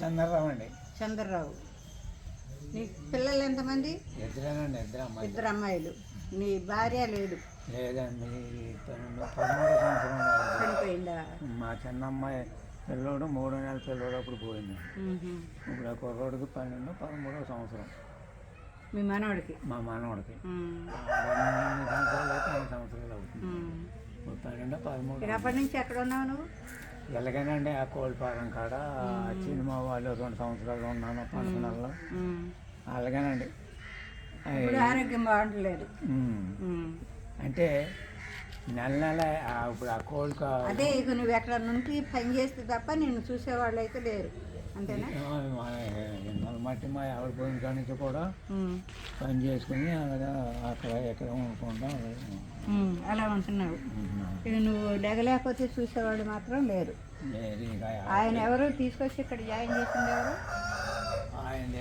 చంద్రరావు అండి. చంద్రరావు. నీ పిల్లలు ఎంతమంది? ఇద్దరేనండి ఇద్దరు అమ్మాయి ఇద్దరు అమ్మాయిలు. నీ భార్య లేడు. లేదండి పదమూడో సంవత్సరం. చనిపోయిందా? మా చిన్న అమ్మాయి పిల్లోడు మూడో నెల పిల్లోడు అప్పుడు పోయింది. ఇప్పుడు కుర్రోడికి పన్నెండు పదమూడో సంవత్సరం. మీ మనవడికి? మా మనవడికి. రెండు సంవత్సరాలు అయితే ఐదు సంవత్సరాలు అవుతుంది. పన్నెండు పదమూడు ఇక అప్పటి నుంచి ఎక్కడ ఉన్నావు నువ్వు? ఎలాగైనండి ఆ కోల్పారం కాడ సినిమా వాళ్ళు రెండు సంవత్సరాలు ఉన్నాను మ్మ్. అలాగేనండి ఆరోగ్యం. మ్మ్. అంటే నెల నెల ఇప్పుడు ఆ కోల్క అదే ఇక నువ్వు ఎక్కడ నుండి పని చేస్తే తప్ప నిన్ను చూసేవాళ్ళు అయితే లేరు అంతేనా మట్టి మా ఆవిడ పోయిన కాడి నుంచి కూడా. పని చేసుకుని అలాగా అక్కడ ఎక్కడ ఉండకుండా. అలా ఉంటున్నావు ఉంటున్నాను. ఇక నువ్వు లెగలేకపోతే చూసేవాళ్ళు మాత్రం లేరు ఆయన ఎవరు తీసుకొచ్చి ఇక్కడ జాయిన్ చేసింది ఎవరు ఆయన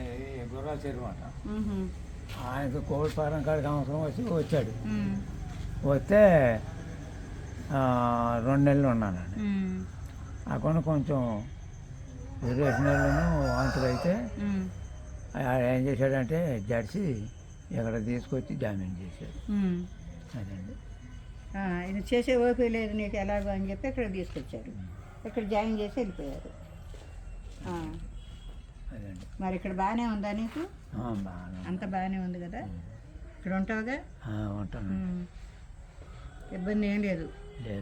గుర్రా చెరువు అంట మ్మ్హ. ఆయనకు కోల్పారం కాడికి అవసరం వచ్చి వచ్చాడు. వస్తే రెండు నెలలు ఉన్నానండి. అక్కడ కొంచెం ఇరవై నెలలను వాంతులు అయితే ఏం చేశాడంటే జడ్సి ఇక్కడ తీసుకొచ్చి జామీన్ చేశాడు. అదండి. ఆ, ఇది చేసే ఓపిక లేదు నీకు ఎలాగో అని చెప్పి ఇక్కడ తీసుకొచ్చారు. ఇక్కడ జాయిన్ చేసి వెళ్ళిపోయారు. మరి ఇక్కడ బాగానే ఉందా నీకు. అంత బాగానే ఉంది కదా? ఇక్కడ ఉంటావుగా? ఉంటాను. ఇబ్బంది ఏం లేదు.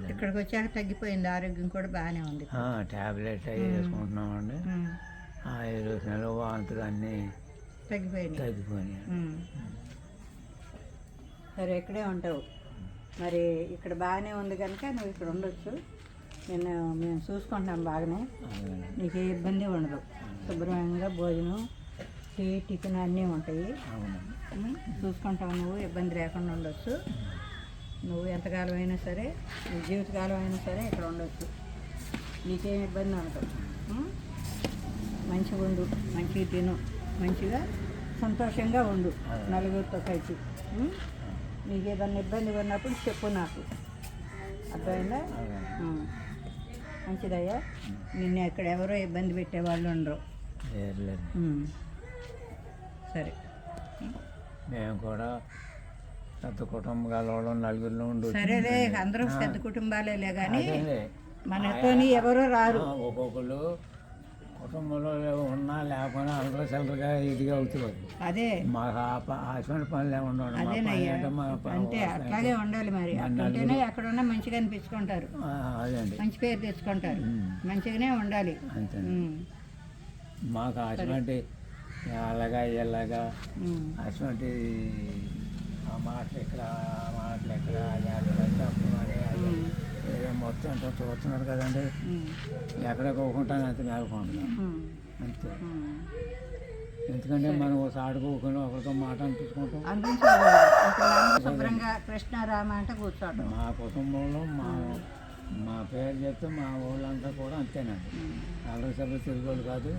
ఇక్కడికి వచ్చాక తగ్గిపోయింది. ఆరోగ్యం కూడా బాగానే ఉంది ఆ, టాబ్లెట్ అవి వేసుకుంటున్నామండి. ఇరవై నెలలు వాంతులు అన్నీ తగ్గిపోయింది తగ్గిపోయినాయి. మ్మ్. సరే ఇక్కడే ఉంటావు. మరి ఇక్కడ బాగానే ఉంది కనుక నువ్వు ఇక్కడ ఉండొచ్చు. నేను మేము చూసుకుంటున్నాం బాగానే. నీకు ఏ ఇబ్బంది ఉండదు. శుభ్రంగా భోజనం టీ టిఫిన్ అన్నీ ఉంటాయి. చూసుకుంటావు నువ్వు ఇబ్బంది లేకుండా ఉండొచ్చు. నువ్వు ఎంతకాలం అయినా సరే నీ జీవితకాలం అయినా సరే ఇక్కడ ఉండొచ్చు. నీకేం ఇబ్బంది ఉండదు. మంచిగా ఉండు మంచిగా తిను మంచిగా సంతోషంగా ఉండు నలుగురితో కలిసి. ఉమ్, నీకు ఏదన్నా ఇబ్బంది ఉన్నప్పుడు చెప్పు నాకు. అర్థమైందా. మంచిదయ్యా. నిన్ను ఎక్కడ ఎవరో ఇబ్బంది పెట్టేవాళ్ళు ఉండరు. సరే. మేము కూడా పెద్ద కుటుంబం గలవడం నలుగురిలో ఉండి సరేలే అందరూ పెద్ద కుటుంబాలేలే కానీ అదే. మనతోని ఎవరో రారు. ఒక్కొక్కరు కుటుంబంలో ఉన్నా లేకపోయినా అందరూ చిల్లరగా ఇదిగా అవుతుంది అదే. మాకు ఆశ్రమ పనులు అదేనయ్యా అంటే అట్లాగే ఉండాలి మరి. అట్లుంటేనే ఎక్కడున్నా మంచిగా అనిపించుకుంటారు. ఆ, అదండి మంచి పేరు తెచ్చుకుంటారు. మంచిగానే ఉండాలి. అంతే. మాకు అటువంటి అలాగా ఇలాగా. అటువంటి ఆ మాటలు ఇక్కడ ఆ మాటలు ఇక్కడ అది అక్కడ అది. మొత్తం అంతా చూస్తున్నారు కదండి. ఎక్కడ కోకుంటాను అంత మేలుకుంటున్నాం. అంతే. ఎందుకంటే మనం ఒకసారి కోకుండా ఒకరితో మాట అనిపించుకుంటాం. శుభ్రంగా కృష్ణారామ అంటే కూర్చోవడం మా కుటుంబంలో మా మా పేరు చెప్తే మా ఊళ్ళంతా కూడా అంతేనండి. అల్లరి సభ్యులు తిరిగోళ్ళు కాదు.